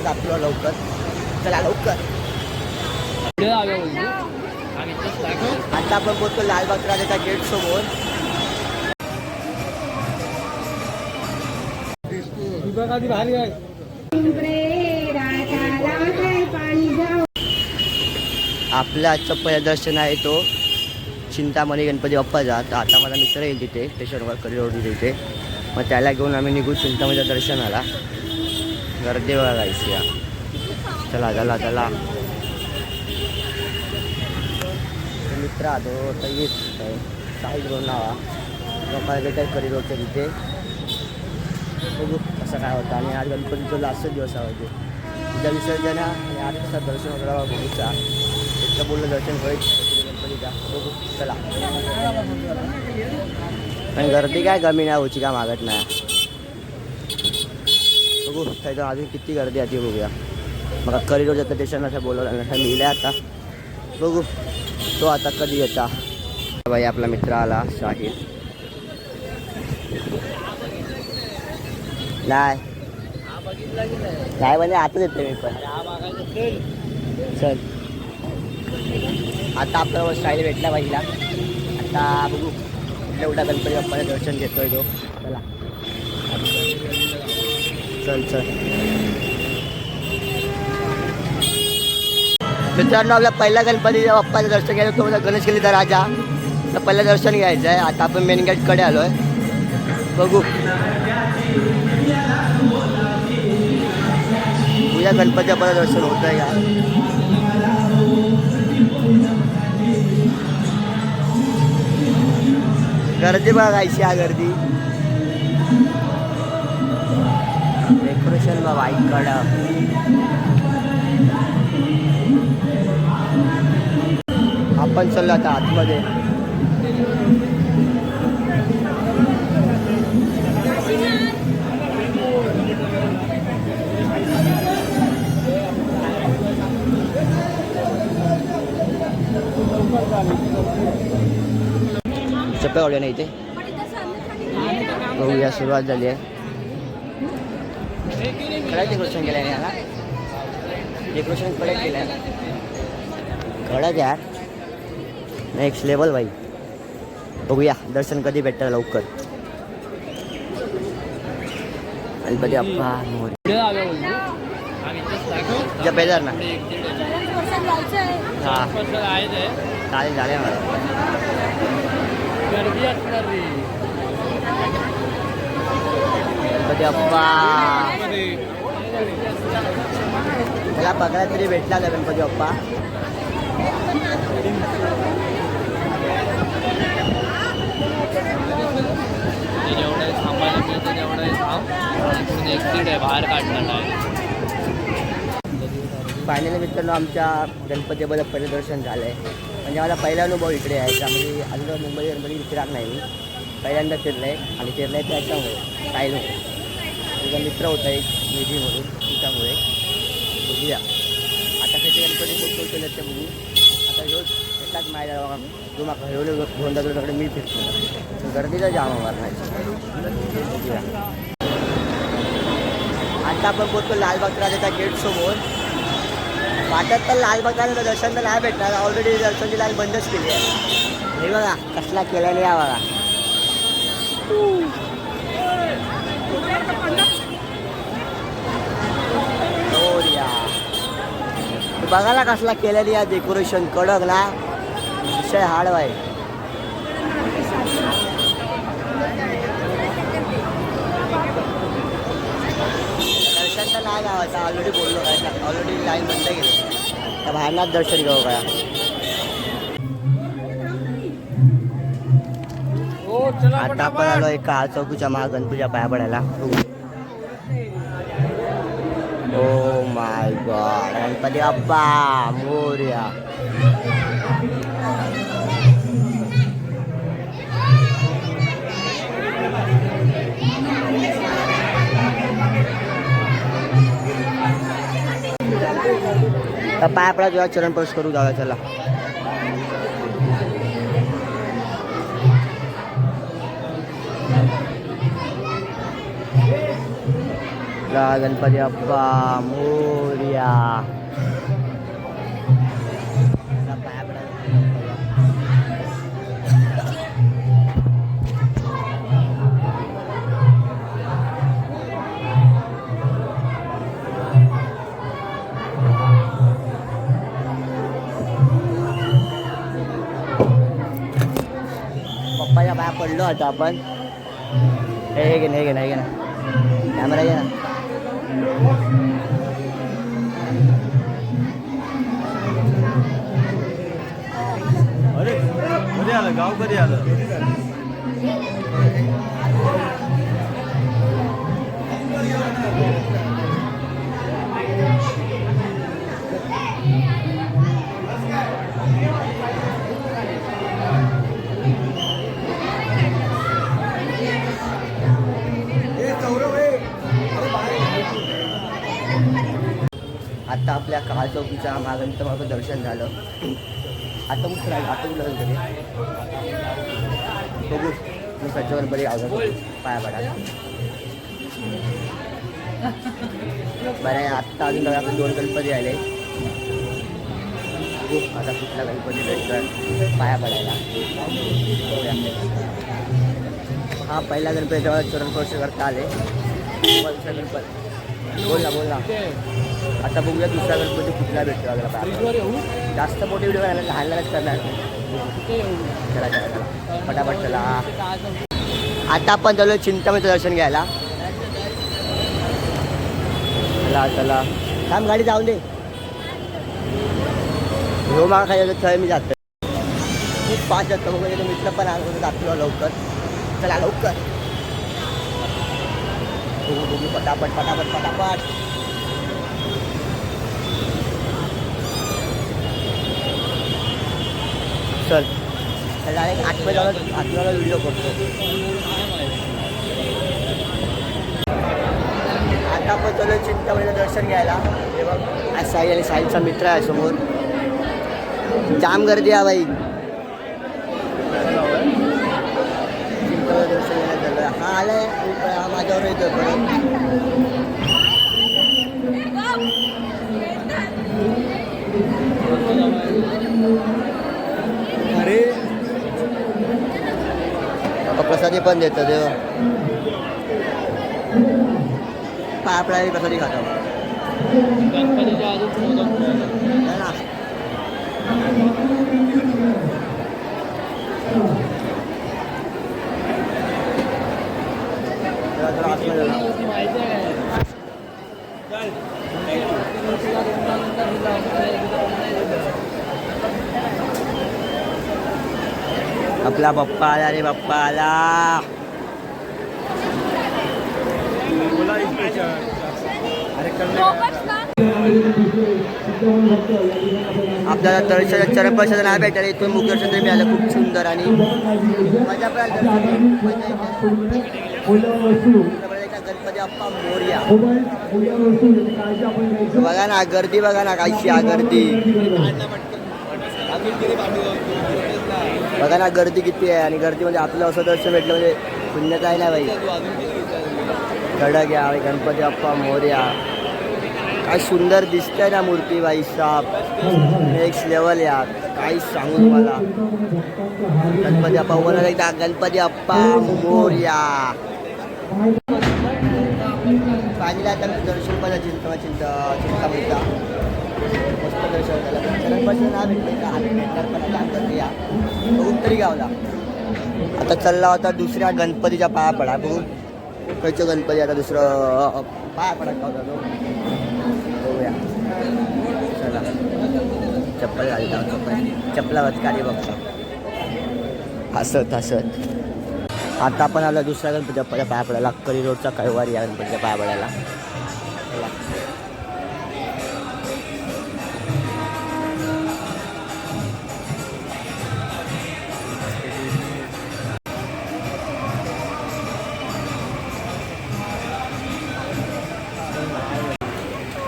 दर्शन आपलं लवकर. चला लवकर. आता आपण बोलतो लालबाग राजाच्या गेट समोर. आपलं आजचं पहिलं दर्शन आहे तो चिंतामणी गणपती बाप्पाचा. तर आता माझा मित्र येईल तिथे स्टेशनवर करिरोड तिथे. मग त्याला घेऊन आम्ही निघू चिंतामणीच्या दर्शनाला. गर्दी बघायची या चला चला चला. तो मित्र आतो तर येत साईज करून नावा. लोकांना भेटाय करिरोडच्या तिथे. बघू कसं काय होतं. आणि आज गणपतीचा लास्ट दिवस आहे ते. उद्या विसर्जन आणि आठ वाजता दर्शन वगैरे बघूचा. इतकं बोललं दर्शन होईल. गणपतीचा. बघू. चला. पण गर्दी काय कमी नाही होची का मागत नाही. बघू त्याचं अजून किती गर्दी आहे ती बघूया. मग करिडोरच्या स्टेशन असं बोलवलं असं लिहिलं आता. बघू तो आता कधी येता? बाई आपला मित्र आला शाहीर. नाही. नाही म्हणजे आताच येते मी पण. चल. आता आपल्याला शाहीर भेटला पाहिजे आता बघू कुठल्या कुठल्या गणपती बाप्पाचं दर्शन घेतोय तो. चला. चल चल मित्रांनो आपल्या पहिल्या गणपती बाप्पाचं दर्शन घ्यायचं. तो म्हणजे गणेश केली तर राजा. तर पहिलं दर्शन घ्यायचं आहे. आता आपण मेन गेटकडे आलो आहे बघू. उद्या गणपती बाप्पाचं दर्शन होत आहे का? गर्दी बघायची हा गर्दी. डेकोरेशन बघा इकडं आपण चाललो आता आतमध्ये. चप्प्या काढूया नाही इथे. बघूया सुरुवात झाली आहे. कडक डेकोरेशन केलं आहे याला? डेकोरेशन कडक केलं आहे कडक यार. नेक्स्ट लेवल बाई बघूया दर्शन कधी भेटतं लवकर. गणपती अप्पा मोरे जब बेजार ना? हा. चालेल झाले मला गर्दी असणार रे. गणपती अप्पा त्याला बघायला तरी भेटला का गणपती बाप्पा? जेवढं थांबायला मिळतं तेवढं थांब इकडून आहे बाहेर काढणार आहे फायनली मित्रांनो आमच्या गणपतीबद्दल पहिलं दर्शन झालं आहे म्हणजे माझा पहिला अनुभव इकडे आहे त्यामध्ये अजून मुंबई गणपती फिरणार नाही पहिल्यांदा फिरलं आहे आणि फिरलं आहे त्याच्यामुळे काही नाही तुझा मित्र होता एक निधी म्हणून तिच्यामुळे बघूया. आता कसे गणपती खूप केले ते बघू. आता रोज एकाच मायला बघा तू माका हळूहळू घेऊन जातो तिकडे मी फिरतो. गर्दीचा जाम मारणार. बघूया. आता आपण बोलतो लालबाग राजाच्या गेट समोर. वाटत तर लालबागाचं दर्शन तर नाही भेटणार. ऑलरेडी दर्शनची लाईन बंदच केली आहे. हे बघा कसला केला नाही या बघा. बघा ना कसला केलेली या डेकोरेशन कडक ना. विषय हाड आहे. दर्शन तर नाही गावाचा ऑलरेडी बोललो काय ऑलरेडी लाईन बंद केली. त्या बाहेरनाच दर्शन घेऊ काय आता आपण आलो एका चौकीच्या महागणपतीच्या पाया पडायला oh my god Ganpati Bappa Morya. पाया पडा जेव्हा चरण स्पर्श करू जाऊया चला. आपला गणपती बाप्पा मोर्या. चला, पप्पाच्या पाया पडलो आता आपण. हे घे हे घे ना हे घे ना. कॅमेरा घे ना. अरे कधी आलं गाव कधी आलं Thank you. आत्ता आपल्या काळ चौकीच्या मागंत माझं दर्शन झालं. आता कुठं राहील आता कुठं तरी बघू. मी त्याच्यावर बरी आवडत पाया पडा. बरं आत्ता अजून बघा दोन गणपती आले. बघू आता कुठला गणपती भेटतोय. पाया पडायला. हा पहिला गणपती जवळ चरण स्पर्श करता आले. गणपती. बोल ना बोल ना. आता बघूया दुसरा गणपती कुठला भेटतो आपल्याला जास्त मोठे व्हिडिओ करायला लहान करणार चला चला चला. फटाफट चला. आता आपण चालू चिंतामणीचं दर्शन घ्यायला. चला चला. थांब गाडी जाऊन दे. हो मागा खाली थंय मी जातो खूप पाच जातो बघा मित्र पण आलो जातो लवकर. चला लवकर. बघू बघू पटापट पटापट पटापट. चल. डायरेक्ट आठवड्या जाऊन आठवड्याला व्हिडिओ करतो आता पण चालू चिंतामणीचं दर्शन घ्यायला. हे बघ. आज साई आणि साईचा मित्र आहे समोर. जाम गर्दी आहे बाई चिंतामणी दर्शन घ्यायला चालू हा आलाय हा माझ्यावर येतो परत अरे प्रसादी पण देतो देव पापडाही प्रसादी खातो गणपतीच्या आधीच मोदक ठेवायला. है ना जरा जरा आतमध्ये जा. ती माहिती आहे काय? तुला दोनदा नंतर दिला, तुला एकदा नाही दिला. आपला बाप्पा आला रे बाप्पा आला. आपल्याला इकडे चरण आपल्याला नाही भेटायला इथून मुखदर्शन तरी मिळालं खूप सुंदर आणि मजा पण बघा ना गर्दी बघा ना काहीशी आ गर्दी. बघा ना गर्दी किती आहे आणि गर्दीमध्ये आपलं असं दर्शन भेटलं म्हणजे पुण्य काय नाही बाई. कडक या गणपती बाप्पा मोर्या काय सुंदर दिसतंय ना मूर्ती बाई साप. नेक्स्ट लेवल या. काही सांगू तुम्हाला गणपती बाप्पा बोला एकदा. गणपती बाप्पा मोर्या पाहिजे आता दर्शन पण चिंता चिंता चिंता म्हणता मस्त दर्शन झालं. चरणपासून ना भेटले का? आम्ही भेटणार पण आता आमच्या या. उत्तरी गावला. आता चालला होता दुसऱ्या गणपतीच्या पाया पडा बघू. खयचं गणपती आता दुसरं पाया पडा का होता तो. बघूया. चला. चप्पल घालता चप्पल. चपला वचकारी बघता. हसत हसत. आता आपण आलो दुसऱ्या गणपतीच्या पाया पाया पडायला करी रोडचा कैवारी या गणपतीच्या पाया पडायला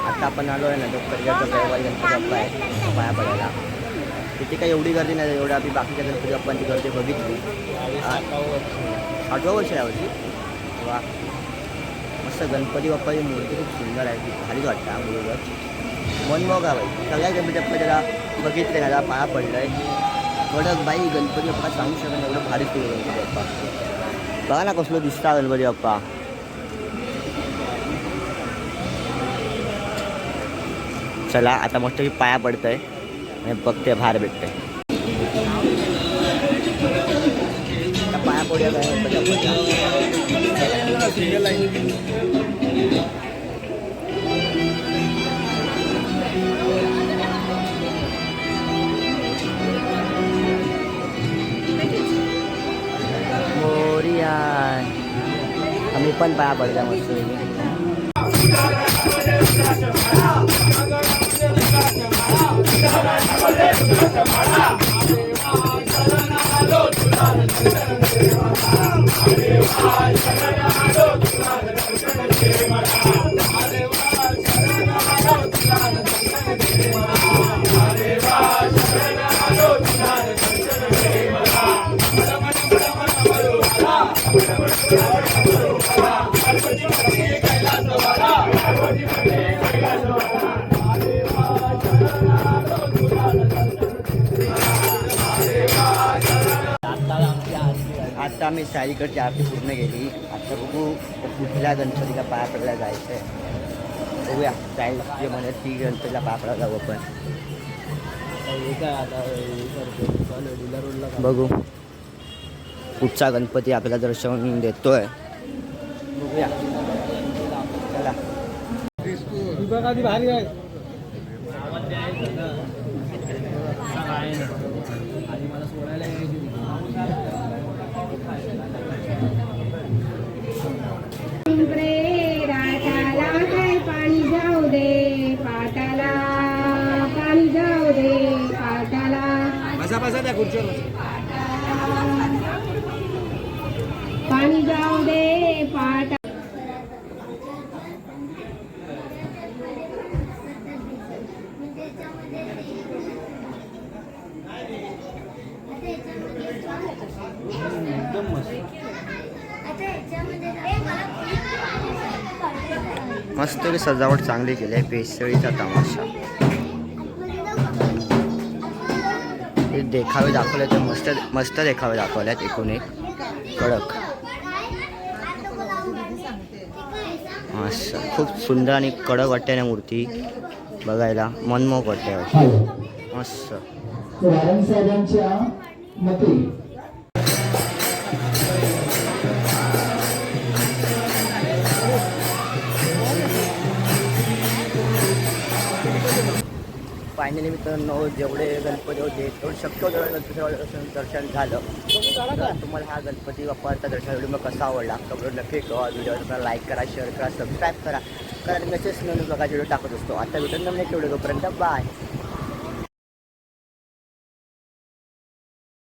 आता आपण आलो आहे ना तो कर्जाचा कैवारी गणपती बाप्पा पाया पडायला तिथे काही एवढी गर्दी नाही एवढं आम्ही बाकीच्या गणपती बाप्पांची गर्दी बघितली. आठवा वर्ष आहे यावर्षी. वा. मस्त गणपती बाप्पाची मूर्ती खूप सुंदर आहे खूप भारीच वाटतं मुलगत मन मनमोहक आहे बाई. सगळ्या गणपती बाप्पा त्याला बघितले त्याला पाया पडलं आहे थोडं बाई गणपती बाप्पा सांगू शकत नाही एवढं भारी तुझं गणपती बाप्पा. बघा ना कसलं दिसता गणपती बाप्पा. चला आता मस्त पाया पाया पडतंय. आणि बघते बाहेर भेटते. पाया पडूया काय गणपती आम्ही पण पाया पडल्या मस्त आता आम्ही साईकडची आरती पूर्ण केली. आता बघू कुठल्या गणपतीला पाया पडला जायचं आहे बघूया. साईल जे म्हणत ती गणपतीला पाया जाऊ आपण. आता बघू. कुठचा गणपती आपल्याला दर्शन देतोय. बघूया. चला. त्या खुर्चीवर पाणी जाऊ दे पाट मस्त मस्त सजावट चांगली केली आहे पेसळीचा तमाशा. देखावे दाखवले तर मस्त मस्त देखावे दाखवल्यात एकूण एक. कडक. मस्त. खूप सुंदर आणि कडक वाटते ना मूर्ती बघायला. मनमोहक वाटते. मस्त. फायनली मित्रांनो जेवढे गणपती होते तेवढे शक्य तेवढं गणपती दर्शन झालं. तर तुम्हाला हा गणपती बाप्पाचा दर्शन व्हिडिओ कसा आवडला कमेंट नक्की करा व्हिडिओ तुम्हाला लाईक करा शेअर करा सबस्क्राईब करा. कारण मेसेज नवीन प्रकारचे व्हिडिओ टाकत असतो. आता भेटून नवीन एक व्हिडिओ तोपर्यंत बाय